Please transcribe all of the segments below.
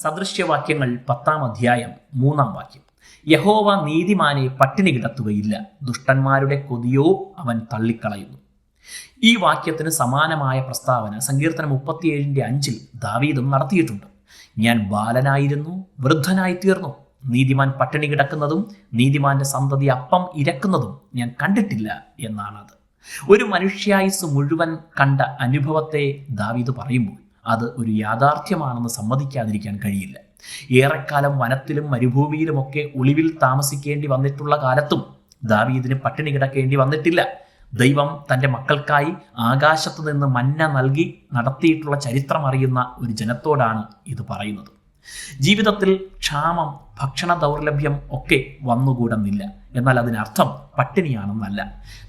സദൃശ്യവാക്യങ്ങൾ പത്താം അധ്യായം മൂന്നാം വാക്യം. യഹോവ നീതിമാനെ പട്ടിണി കിടത്തുകയില്ല. ദുഷ്ടന്മാരുടെ കൊതിയോ അവൻ തള്ളിക്കളയുന്നു. ഈ വാക്യത്തിന് സമാനമായ പ്രസ്താവന സങ്കീർത്തനം മുപ്പത്തിയേഴിന്റെ അഞ്ചിൽ ദാവീദും നടത്തിയിട്ടുണ്ട്. ഞാൻ ബാലനായിരുന്നു വൃദ്ധനായി തീർന്നു നീതിമാൻ പട്ടിണി കിടക്കുന്നതും നീതിമാന്റെ സന്തതി അപ്പം ഇരക്കുന്നതും ഞാൻ കണ്ടിട്ടില്ല എന്നാണത്. ഒരു മനുഷ്യായുസ് മുഴുവൻ കണ്ട അനുഭവത്തെ ദാവീദ് പറയുമ്പോൾ അത് ഒരു യാഥാർത്ഥ്യമാണെന്ന് സമ്മതിക്കാതിരിക്കാൻ കഴിയില്ല. ഏറെക്കാലം വനത്തിലും മരുഭൂമിയിലുമൊക്കെ ഒളിവിൽ താമസിക്കേണ്ടി വന്നിട്ടുള്ള കാലത്തും ദാവീദിന് പട്ടിണി കിടക്കേണ്ടി വന്നിട്ടില്ല. ദൈവം തന്റെ മക്കൾക്കായി ആകാശത്ത് നിന്ന് മന്ന നൽകി നടത്തിയിട്ടുള്ള ചരിത്രം അറിയുന്ന ഒരു ജനത്തോടാണ് ഇത് പറയുന്നത്. ജീവിതത്തിൽ ക്ഷാമം ഭക്ഷണ ദൗർലഭ്യം ഒക്കെ വന്നുകൂടുന്നില്ല. എന്നാൽ അതിനർത്ഥം പട്ടിണിയാണെന്നല്ല.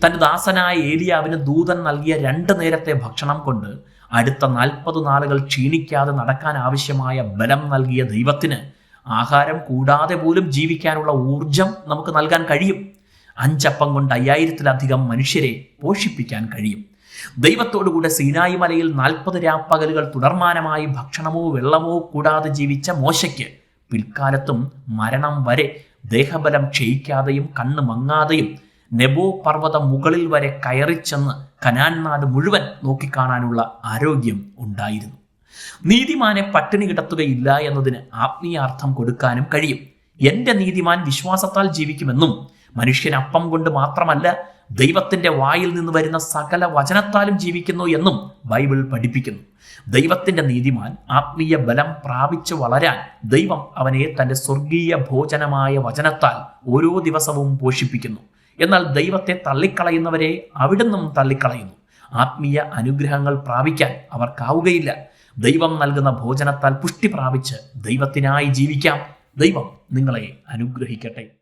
തന്റെ ദാസനായ ഏലിയാവിന് ദൂതൻ നൽകിയ രണ്ട് നേരത്തെ ഭക്ഷണം കൊണ്ട് അടുത്ത നാൽപ്പത് നാളുകൾ ക്ഷീണിക്കാതെ നടക്കാൻ ആവശ്യമായ ബലം നൽകിയ ദൈവത്തിന് ആഹാരം കൂടാതെ പോലും ജീവിക്കാനുള്ള ഊർജം നമുക്ക് നൽകാൻ കഴിയും. അഞ്ചപ്പം കൊണ്ട് അയ്യായിരത്തിലധികം മനുഷ്യരെ പോഷിപ്പിക്കാൻ കഴിയും. ദൈവത്തോടുകൂടെ സീനായി മലയിൽ നാൽപ്പത് രാപ്പകലുകൾ തുടർമാനമായി ഭക്ഷണമോ വെള്ളമോ കൂടാതെ ജീവിച്ച മോശയ്ക്ക് പിൽക്കാലത്തും മരണം വരെ ദേഹബലം ക്ഷയിക്കാതെയും കണ്ണ് മങ്ങാതെയും നെബോ പർവത മുകളിൽ വരെ കയറിച്ചെന്ന് കനാൻ നാട് മുഴുവൻ നോക്കിക്കാണാനുള്ള ആരോഗ്യം ഉണ്ടായിരുന്നു. നീതിമാനെ പട്ടിണി കിടത്തുകയില്ല എന്നതിന് ആത്മീയാർത്ഥം കൊടുക്കാനും കഴിയും. എന്റെ നീതിമാൻ വിശ്വാസത്താൽ ജീവിക്കുമെന്നും മനുഷ്യൻ അപ്പം കൊണ്ട് മാത്രമല്ല ദൈവത്തിന്റെ വായിൽ നിന്ന് വരുന്ന സകല വചനത്താലും ജീവിക്കുന്നു എന്നും ബൈബിൾ പഠിപ്പിക്കുന്നു. ദൈവത്തിന്റെ നീതിമാൻ ആത്മീയ ബലം പ്രാപിച്ചു വളരാൻ ദൈവം അവനെ തന്റെ സ്വർഗീയ ഭോജനമായ വചനത്താൽ ഓരോ ദിവസവും പോഷിപ്പിക്കുന്നു. എന്നാൽ ദൈവത്തെ തള്ളിക്കളയുന്നവരെ അവിടുന്നും തള്ളിക്കളയുന്നു. ആത്മീയ അനുഗ്രഹങ്ങൾ പ്രാപിക്കാൻ അവർക്കാവുകയില്ല. ദൈവം നൽകുന്ന ഭോജനത്താൽ പുഷ്ടി പ്രാപിച്ച് ദൈവത്തിനായി ജീവിക്കാം. ദൈവം നിങ്ങളെ അനുഗ്രഹിക്കട്ടെ.